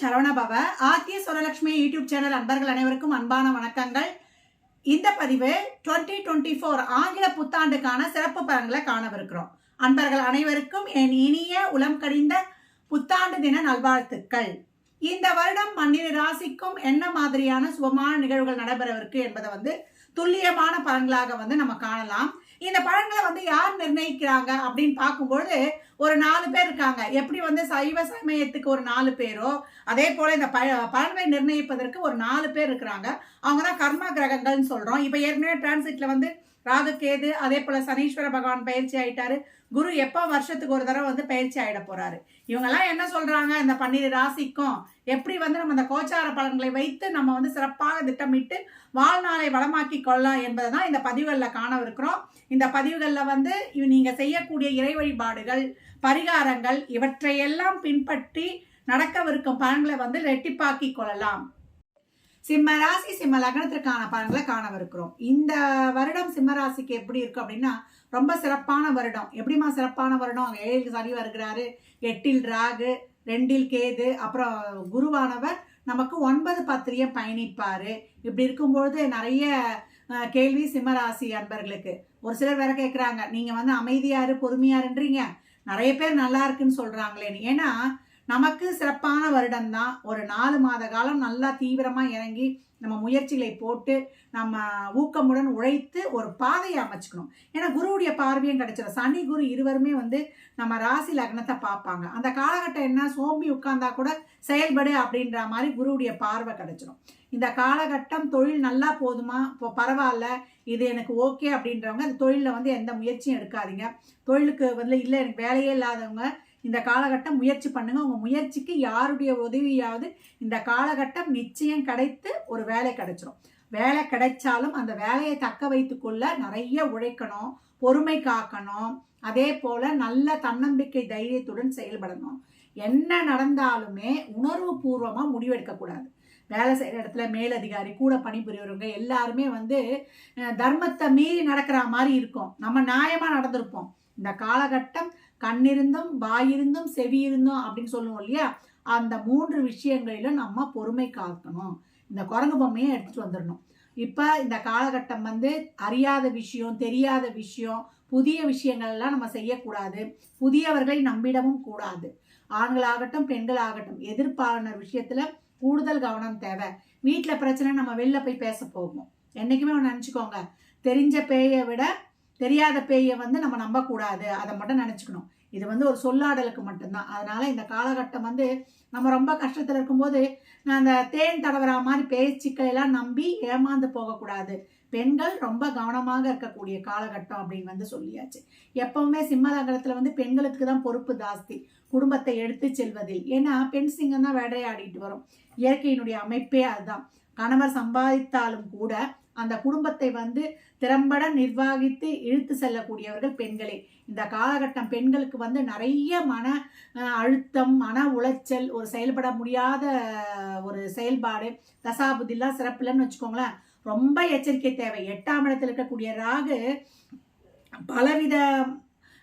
Saravanabhava ஆத்திய சுரலட்சுமி YouTube channel அன்பர்கள் அனைவருக்கும் அன்பான வணக்கங்கள். இந்த பதிவு 2024 டுவெண்ட்டி ஃபோர் ஆங்கில புத்தாண்டுக்கான சிறப்பு பலன்களை காணவிருக்கிறோம். அன்பர்கள் அனைவருக்கும் என் இனிய உளம் கடிந்த புத்தாண்டு தின நல்வாழ்த்துக்கள். இந்த வருடம் பன்னிரு ராசிக்கும் என்ன மாதிரியான சுபமான நிகழ்வுகள் நடைபெறவிருக்கு என்பதை வந்து துல்லியமான பலன்களாக வந்து நம்ம காணலாம். இந்த பலன்களை வந்து யார் நிர்ணயிக்கிறாங்க அப்படின்னு பார்க்கும்பொழுது ஒரு நாலு பேர் இருக்காங்க. எப்படி வந்து சைவ சமயத்துக்கு ஒரு நாலு பேரோ அதே போல இந்த ப பலன்களை நிர்ணயிப்பதற்கு ஒரு நாலு பேர் இருக்கிறாங்க. அவங்க தான் கர்ம கிரகங்கள்னு சொல்றோம். இப்போ ஏற்கனவே டிரான்சிட்ல வந்து ராகுகேது அதே போல சனீஸ்வர பகவான் பயிற்சி ஆயிட்டாரு. குரு எப்போ வருஷத்துக்கு ஒரு தடவை வந்து பயிற்சி ஆயிட போறாரு. இவங்கெல்லாம் என்ன சொல்றாங்க? இந்த பன்னிரு ராசிக்கும் எப்படி வந்து நம்ம அந்த கோச்சார பலன்களை வைத்து நம்ம வந்து சிறப்பாக திட்டமிட்டு வாழ்நாளை வளமாக்கி கொள்ளலாம் என்பதை தான் இந்த பதிவுகளில் காணவிருக்கிறோம். இந்த பதிவுகளில் வந்து நீங்கள் செய்யக்கூடிய இறை வழிபாடுகள் பரிகாரங்கள் இவற்றையெல்லாம் பின்பற்றி நடக்கவிருக்கும் பலன்களை வந்து ரெட்டிப்பாக்கி கொள்ளலாம். சிம்ம ராசி சிம்ம லக்னத்திற்கான பலன்களை காணவிருக்கிறோம். இந்த வருடம் சிம்ம ராசிக்கு எப்படி இருக்கும் அப்படின்னா ரொம்ப சிறப்பான வருடம். எப்படிமா சிறப்பான வருடம்? அங்க ஏழில் சனி வருகிறாரு எட்டில் ராகு ரெண்டில் கேது அப்புறம் குருவானவர் நமக்கு ஒன்பது பத்திரியை பயணிப்பாரு. இப்படி இருக்கும்பொழுது நிறைய அஹ், கேள்வி சிம்மராசி அன்பர்களுக்கு. ஒரு சிலர் வேற கேட்குறாங்க நீங்க வந்து அமைதியாரு பொறுமையாருன்றீங்க நிறைய பேர் நல்லா இருக்குன்னு சொல்கிறாங்களேன்னு ஏன்னா நமக்கு சிறப்பான வருடம் தான் ஒரு நாலு மாத காலம் நல்லா தீவிரமாக இறங்கி நம்ம முயற்சிகளை போட்டு நம்ம ஊக்கமுடன் உழைத்து ஒரு பாதையை அமைச்சுக்கணும். ஏன்னா குருவுடைய பார்வையும் கிடைச்சிடும் சனி குரு இருவருமே வந்து நம்ம ராசி லக்னத்தை பார்ப்பாங்க. அந்த காலகட்டம் என்ன? சோம்பி உட்கார்ந்தா கூட செயல்படு அப்படின்ற மாதிரி குருவுடைய பார்வை கிடைச்சிடும் இந்த காலகட்டம் தொழில் நல்லா போதுமா? இப்போ பரவாயில்ல. இது எனக்கு ஓகே அப்படின்றவங்க அந்த தொழிலில் வந்து எந்த முயற்சியும் எடுக்காதீங்க. தொழிலுக்கு வந்து இல்லை எனக்கு வேலையே இல்லாதவங்க இந்த காலகட்டம் முயற்சி பண்ணுங்க. உங்க முயற்சிக்கு யாருடைய உதவியாவது இந்த காலகட்டம் நிச்சயம் கிடைத்து ஒரு வேலை கிடைச்சிரும். வேலை கிடைச்சாலும் அந்த வேலையை தக்க வைத்துக்கொள்ள நிறைய உழைக்கணும் பொறுமை காக்கணும். அதே போல நல்ல தன்னம்பிக்கை தைரியத்துடன் செயல்படணும். என்ன நடந்தாலுமே உணர்வு பூர்வமாக முடிவெடுக்கக்கூடாது வேலை செய்கிற இடத்துல மேலதிகாரி கூட பணிபுரியவங்க எல்லாருமே வந்து தர்மத்தை மீறி நடக்கிற மாதிரி இருக்கும். நம்ம நியாயமாக நடந்திருப்போம். இந்த காலகட்டம் கண்ணிருந்தும் வாயிருந்தும் செவி இருந்தும் அப்படின்னு சொல்லுவோம் இல்லையா? அந்த மூன்று விஷயங்களிலும் நம்ம பொறுமை காக்கணும். இந்த குரங்கு பொம்மையை எடுத்துட்டு வந்துடணும். இப்போ இந்த காலகட்டம் வந்து அறியாத விஷயம் தெரியாத விஷயம் புதிய விஷயங்கள் எல்லாம் நம்ம செய்யக்கூடாது. புதியவர்களை நம்பிடவும் கூடாது. ஆண்களாகட்டும் பெண்களாகட்டும் எதிர்ப்பாளர் விஷயத்துல கூடுதல் கவனம் தேவை. வீட்டில் பிரச்சனை நம்ம வெளில போய் பேச போகும் என்றைக்குமே ஒன்று நினச்சிக்கோங்க. தெரிஞ்ச பேயை விட தெரியாத பேயை வந்து நம்ம நம்பக்கூடாது. அதை மட்டும் நினச்சிக்கணும். இது வந்து ஒரு சொல்லாடலுக்கு மட்டும்தான். அதனால் இந்த காலகட்டம் வந்து நம்ம ரொம்ப கஷ்டத்தில் இருக்கும்போது நான் அந்த தேன் தடவரா மாதிரி பேச்சுக்களை எல்லாம் நம்பி ஏமாந்து போகக்கூடாது. பெண்கள் ரொம்ப கவனமாக இருக்கக்கூடிய காலகட்டம் அப்படின்னு வந்து சொல்லியாச்சு. எப்பவுமே சிம்மதகரத்தில் வந்து பெண்களுக்கு தான் பொறுப்பு ஜாஸ்தி. குடும்பத்தை எடுத்து செல்வதில். ஏன்னா பெண் சிங்கம் தான் வேடையாடிட்டு வரும். இயற்கையினுடைய அமைப்பே அதுதான். கணவர் சம்பாதித்தாலும் கூட அந்த குடும்பத்தை வந்து திறம்பட நிர்வகித்து இழுத்து செல்லக்கூடியவர்கள் பெண்களே. இந்த காலகட்டம் பெண்களுக்கு வந்து நிறைய மன அழுத்தம் மன உளைச்சல் ஒரு செயல்பட முடியாத ஒரு செயல்பாடு தசாபுதிலாம் சிறப்பில்லைன்னு வச்சுக்கோங்களேன். ரொம்ப எச்சரிக்கை தேவை. எட்டாம் இடத்தில் இருக்கக்கூடிய ராகு பலவித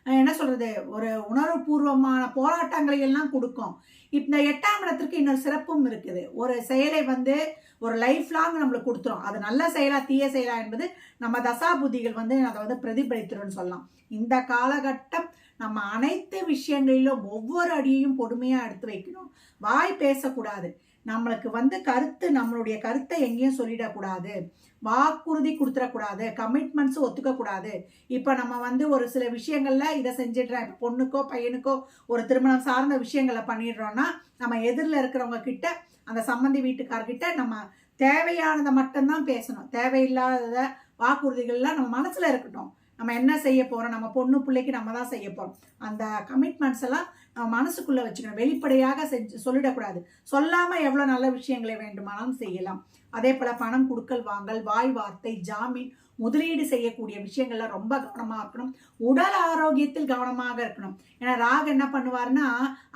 என்ன சொல்றது ஒரு உணர்வுபூர்வமான போராட்டங்களை எல்லாம் கொடுக்கும். இந்த எட்டாம் இடத்திற்கு இன்னொரு சிறப்பும் இருக்குது. ஒரு செயலை வந்து ஒரு லைஃப் லாங் நம்மளுக்கு கொடுத்துரும். அது நல்ல செயலா தீய செயலா என்பது நம்ம தசாபுதிகள் வந்து அதை வந்து பிரதிபலித்துருன்னு சொல்லலாம். இந்த காலகட்டம் நம்ம அனைத்து விஷயங்களிலும் ஒவ்வொரு அடியையும் பொறுமையா எடுத்து வைக்கணும். வாய் பேசக்கூடாது. நம்மளுக்கு வந்து கருத்து நம்மளுடைய கருத்தை எங்கேயும் சொல்லிடக்கூடாது. வாக்குறுதி கொடுத்துடக்கூடாது. கமிட்மெண்ட்ஸும் ஒத்துக்கக்கூடாது. இப்போ நம்ம வந்து ஒரு சில விஷயங்களில் இதை செஞ்சிடுறேன். இப்போ பொண்ணுக்கோ பையனுக்கோ ஒரு திருமணம் சார்ந்த விஷயங்களை பண்ணிடுறோன்னா நம்ம எதிரில் இருக்கிறவங்க கிட்ட அந்த சம்மந்தி வீட்டுக்கார்கிட்ட நம்ம தேவையானதை மட்டும்தான் பேசணும். தேவையில்லாத வாக்குறுதிகள்லாம் நம்ம மனசில் இருக்கட்டும். நம்ம என்ன செய்ய போகிறோம் நம்ம பொண்ணு பிள்ளைக்கு நம்ம தான் செய்ய போகிறோம் அந்த கமிட்மெண்ட்ஸ் எல்லாம் மனசுக்குள்ள வச்சுக்கணும். வெளிப்படையாக செஞ்சு சொல்லிடக்கூடாது. சொல்லாம எவ்வளவு நல்ல விஷயங்களை வேண்டுமானாலும் செய்யலாம். அதே போல பணம் கொடுக்கல் வாங்கல் வாய் வார்த்தை ஜாமீன் முதலீடு செய்யக்கூடிய விஷயங்கள்ல ரொம்ப கவனமா இருக்கணும். உடல் ஆரோக்கியத்தில் கவனமாக இருக்கணும். ஏன்னா ராகு என்ன பண்ணுவாருன்னா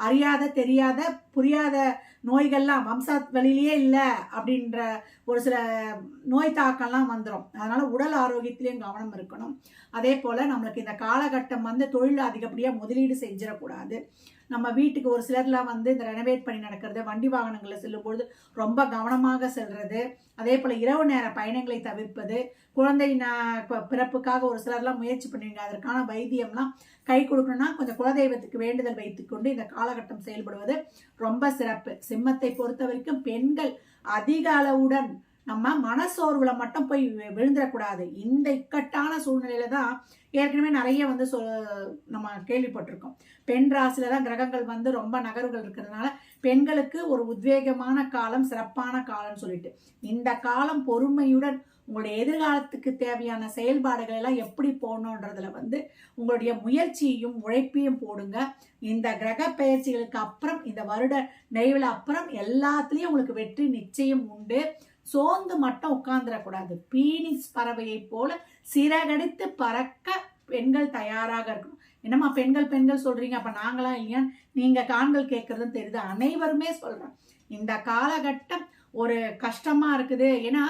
அறியாத தெரியாத புரியாத நோய்கள்லாம் வம்சா வழியிலேயே இல்லை அப்படின்ற ஒரு சில நோய் தாக்கம்லாம் வந்துடும் அதனால உடல் ஆரோக்கியத்திலையும் கவனம் இருக்கணும். அதே போல் நம்மளுக்கு இந்த காலகட்டம் வந்து தொழில் அதிகப்படியாக முதலீடு செஞ்சிடக்கூடாது. நம்ம வீட்டுக்கு ஒரு சிலர்லாம் வந்து இந்த ரெனோவேட் பண்ணி நடக்கிறது வண்டி வாகனங்களில் செல்லும்பொழுது ரொம்ப கவனமாக செல்றது. அதே போல் இரவு நேர பயணங்களை தவிர்ப்பது குழந்தை பிறப்புக்காக ஒரு சிலர்லாம் முயற்சி பண்ணுவீங்க அதற்கான வைத்தியம்லாம் கை கொடுக்கணும்னா கொஞ்சம் குலதெய்வத்துக்கு வேண்டுதல் வைத்துக்கொண்டு இந்த காலகட்டம் செயல்படுவது ரொம்ப சிறப்பு. சிம்மத்தை பொறுத்த வரைக்கும் பெண்கள் அதிக அளவுடன் நம்ம மனசோர்வுல மட்டும் போய் வி- விழுந்துடக்கூடாது. இந்த இக்கட்டான சூழ்நிலையில தான் ஏற்கனவே நிறைய வந்து சொ நம்ம கேள்விப்பட்டிருக்கோம். பெண் ராசியில தான் கிரகங்கள் வந்து ரொம்ப நகர்வுகள் இருக்கிறதுனால பெண்களுக்கு ஒரு உத்வேகமான காலம் சிறப்பான காலம்னு சொல்லிட்டு. இந்த காலம் பொறுமையுடன் உங்களுடைய எதிர்காலத்துக்கு தேவையான செயல்பாடுகள் எல்லாம் எப்படி போடணுன்றதுல வந்து உங்களுடைய முயற்சியையும் உழைப்பையும் போடுங்க. இந்த கிரக பயிற்சிகளுக்கு அப்புறம் இந்த வருட நிறைவில் அப்புறம் எல்லாத்துலேயும் உங்களுக்கு வெற்றி நிச்சயம் உண்டு. சோர்ந்து மட்டும் உட்கார்ந்துடக்கூடாது. பீனிக்ஸ் பறவையை போல சிறகடித்து பறக்க பெண்கள் தயாராக இருக்கணும். என்னம்மா பெண்கள் பெண்கள் சொல்றீங்க? அப்ப நாங்களாம் இல்லையா நீங்க காண்கள் கேட்கறதுன்னு தெரியுது. அனைவருமே சொல்றேன் இந்த காலகட்டம் ஒரு கஷ்டமா இருக்குது. ஏன்னா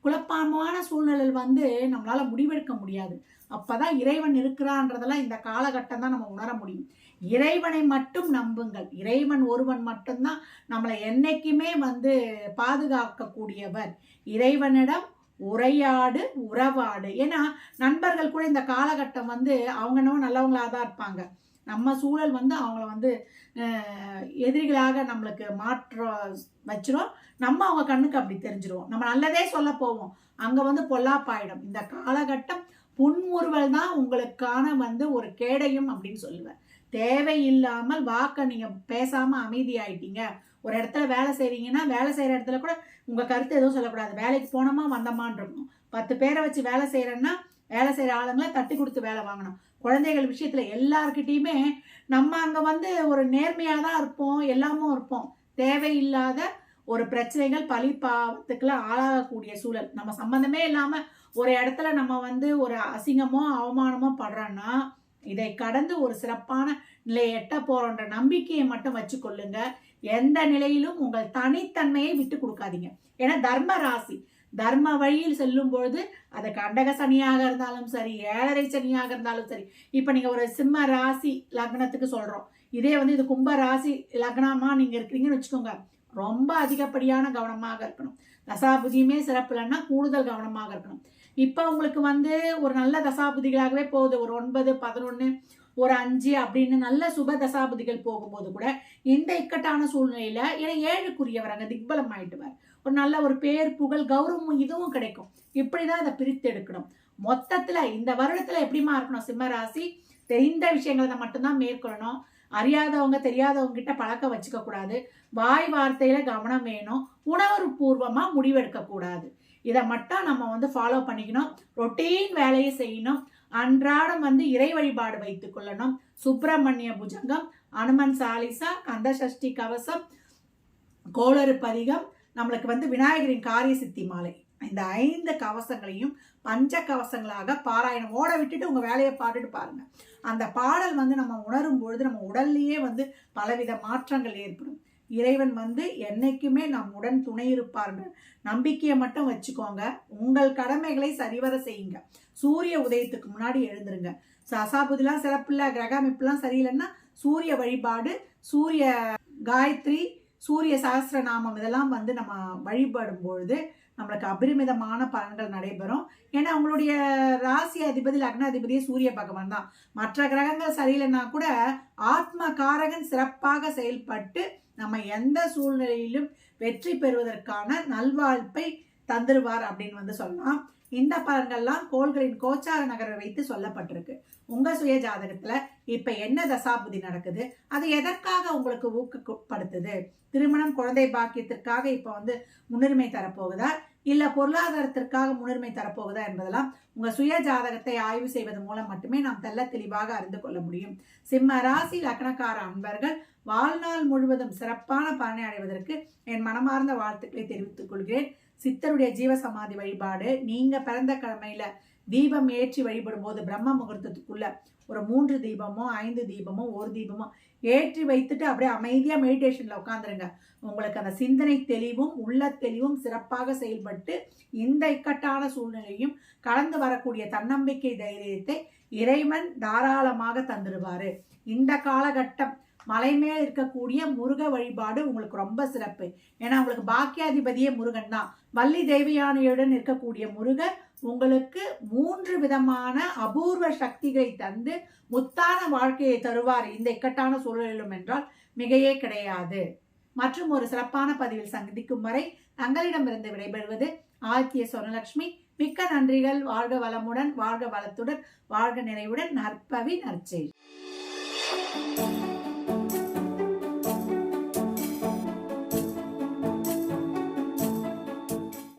குழப்பமான சூழ்நிலை வந்து நம்மளால முடிவெடுக்க முடியாது. அப்பதான் இறைவன் இருக்கிறான்றதெல்லாம் இந்த காலகட்டம் தான் நம்ம உணர முடியும். இறைவனை மட்டும் நம்புங்கள். இறைவன் ஒருவன் மட்டும்தான் நம்மளை என்னைக்குமே வந்து பாதுகாக்கக்கூடியவர். இறைவனிடம் உரையாடு உறவாடு. ஏன்னா நண்பர்கள் கூட இந்த காலகட்டம் வந்து அவங்க என்னவோ நல்லவங்களாக தான் இருப்பாங்க. நம்ம சூழல் வந்து அவங்கள வந்து எதிரிகளாக நம்மளுக்கு மாற்ற வச்சிரும். நம்ம அவங்க கண்ணுக்கு அப்படி தெரிஞ்சிருவோம். நம்ம நல்லதே சொல்ல போவோம். அங்கே வந்து பொல்லாப்பாயிடும். இந்த காலகட்டம் புன்முறுவல் தான் உங்களுக்கான வந்து ஒரு கேடயம் அப்படின்னு சொல்லுவேன். தேவையில்லாமல் வாக்க நீங்க பேசாம அமைதியாயிட்டீங்க. ஒரு இடத்துல வேலை செய்கிறீங்கன்னா வேலை செய்யற இடத்துல கூட உங்க கருத்து எதுவும் சொல்லக்கூடாது. வேலைக்கு போனோமா வந்தோமான்னு இருக்கணும். பத்து பேரை வச்சு வேலை செய்யறேன்னா வேலை செய்யற ஆளுங்களை தட்டி கொடுத்து வேலை வாங்கணும். குழந்தைகள் விஷயத்துல எல்லார்கிட்டயுமே நம்ம அங்க வந்து ஒரு நேர்மையா தான் இருப்போம் எல்லாமும் இருப்போம். தேவையில்லாத ஒரு பிரச்சனைகள் பழி ஆளாகக்கூடிய சூழல். நம்ம சம்பந்தமே இல்லாம ஒரு இடத்துல நம்ம வந்து ஒரு அசிங்கமோ அவமானமோ படுறோன்னா இதை கடந்து ஒரு சிறப்பான நிலையை எட்ட போறோன்ற நம்பிக்கையை மட்டும் வச்சுக்கொள்ளுங்க. எந்த நிலையிலும் உங்கள் தனித்தன்மையை விட்டு கொடுக்காதீங்க. ஏன்னா தர்ம ராசி தர்ம வழியில் செல்லும் பொழுது அது கண்டக சனியாக இருந்தாலும் சரி ஏழரை சனியாக இருந்தாலும் சரி இப்போ நீங்க ஒரு சிம்ம ராசி லக்னத்துக்கு சொல்றோம். இதே வந்து இது கும்ப ராசி லக்னமா நீங்க இருக்கிறீங்கன்னு வச்சுக்கோங்க. ரொம்ப அதிகப்படியான கவனமாக இருக்கணும். தசாபுதியுமே சிறப்பு இல்லைன்னா கூடுதல் கவனமாக இருக்கணும். இப்போ உங்களுக்கு வந்து ஒரு நல்ல தசாபுதிகளாகவே போகுது. ஒரு ஒன்பது பதினொன்று ஒரு அஞ்சு அப்படின்னு நல்ல சுப தசாபதிகள் போகும்போது கூட இந்த இக்கட்டான சூழ்நிலையில ஏன்னா ஏழுக்குரியவர் அங்கே திக்பலம் ஆயிட்டுவார் ஒரு நல்ல ஒரு பேர் புகழ் கௌரவம் இதுவும் கிடைக்கும். இப்படிதான் அதை பிரித்து எடுக்கணும். மொத்தத்துல இந்த வருடத்துல எப்படிமா இருக்கணும்? சிம்ம ராசி தெரிந்த விஷயங்களை மட்டும்தான் மேற்கொள்ளணும். அறியாதவங்க தெரியாதவங்க கிட்ட பழக்கம் வச்சுக்க கூடாது வாய் வார்த்தையில கவனம் வேணும். உணர்வு பூர்வமா முடிவெடுக்க கூடாது இதை மட்டும் நம்ம வந்து ஃபாலோ பண்ணிக்கணும். ரொட்டீன் வேலையை செய்யணும். அன்றாடம் வந்து இறை வழிபாடு வைத்துக் கொள்ளணும். சுப்பிரமணிய புஜங்கம் அனுமன் சாலிசா கந்த சஷ்டி கவசம் கோளறு பதிகம் நம்மளுக்கு வந்து விநாயகரின் காரிய சித்தி மாலை. இந்த ஐந்து கவசங்களையும் பஞ்ச கவசங்களாக பாராயணம் ஓட விட்டுட்டு உங்க வேலையை பாட்டுட்டு பாருங்க. அந்த பாடல் வந்து நம்ம உணரும் பொழுது நம்ம உடல்லையே வந்து பலவித மாற்றங்கள் ஏற்படும். இறைவன் வந்து என்னைக்குமே நம்முடன் துணை இருப்பார்கள். நம்பிக்கையை மட்டும் வச்சுக்கோங்க. உங்கள் கடமைகளை சரிவர செய்யுங்க. சூரிய உதயத்துக்கு முன்னாடி எழுந்துருங்க. சசாபுதிலாம் சிறப்பில்ல கிரக அமைப்புலாம் சரியில்லைன்னா சூரிய வழிபாடு சூரிய காயத்ரி சூரிய சகஸ்ரநாமம் இதெல்லாம் வந்து நம்ம வழிபடும் பொழுது நம்மளுக்கு அபரிமிதமான பலன்கள் நடைபெறும். ஏன்னா உங்களுடைய ராசி அதிபதி லக்ன அதிபதியே சூரிய பகவான் தான். மற்ற கிரகங்கள் சரியில்லைன்னா கூட ஆத்ம காரகன் சிறப்பாக செயல்பட்டு நம்ம எந்த சூழ்நிலையிலும் வெற்றி பெறுவதற்கான நல்வாழ்ப்பை தந்துருவார் அப்படின்னு வந்து சொல்லலாம். இந்த பலன்கள்லாம் கோள்களின் கோச்சார நகரை வைத்து சொல்லப்பட்டிருக்கு. உங்க சுய ஜாதகத்துல இப்ப என்ன தசாபுதி நடக்குது? அது எதற்காக உங்களுக்கு ஊக்கப்படுத்துது? திருமணம் குழந்தை பாக்கியத்திற்காக இப்ப வந்து முன்னுரிமை தரப்போகுதா? இல்ல பொருளாதாரத்திற்காக முன்னுரிமை தரப்போகுதா என்பதெல்லாம் உங்க சுய ஜாதகத்தை ஆய்வு செய்வது மூலம் மட்டுமே நாம் தெல்ல தெளிவாக அறிந்து கொள்ள முடியும். சிம்ம ராசி லக்னக்கார அன்பர்கள் வாழ்நாள் முழுவதும் சிறப்பான பலனை அடைவதற்கு என் மனமார்ந்த வாழ்த்துக்களை தெரிவித்துக் கொள்கிறேன். சித்தருடைய ஜீவசமாதி வழிபாடு நீங்க பிறந்த கிழமையில தீபம் ஏற்றி வழிபடும் போது பிரம்ம முகூர்த்தத்துக்குள்ள ஒரு மூன்று தீபமோ ஐந்து தீபமோ ஒரு தீபமோ ஏற்றி வைத்துட்டு அப்படியே அமைதியாக மெடிடேஷனில் உட்காந்துருங்க உங்களுக்கு அந்த சிந்தனை தெளிவும் உள்ள தெளிவும் சிறப்பாக செயல்பட்டு இந்த இக்கட்டான சூழ்நிலையும் கடந்து வரக்கூடிய தன்னம்பிக்கை தைரியத்தை இறைவன் தாராளமாக தந்துடுவார். இந்த காலகட்டம் மலை மேல் இருக்கக்கூடிய முருக வழிபாடு உங்களுக்கு ரொம்ப சிறப்பு. ஏன்னா உங்களுக்கு பாக்கியாதிபதியே முருகன் தான். வள்ளி தேவியானையுடன் இருக்கக்கூடிய முருகன் உங்களுக்கு மூன்று விதமான அபூர்வ சக்திகளை தந்து முத்தான வாழ்க்கையை தருவார். இந்த இக்கட்டான சூழலிலும் என்றால் மிகையே கிடையாது. மற்றும் ஒரு சிறப்பான பதிவில் சந்திக்கும் வரை தங்களிடமிருந்து விடைபெறுவது ஆத்திய சொர்ணலட்சுமி. மிக்க நன்றிகள். வாழ்க வளமுடன் வாழ்க வளத்துடன் வாழ்க நிறைவுடன். நற்பவி நற்செய்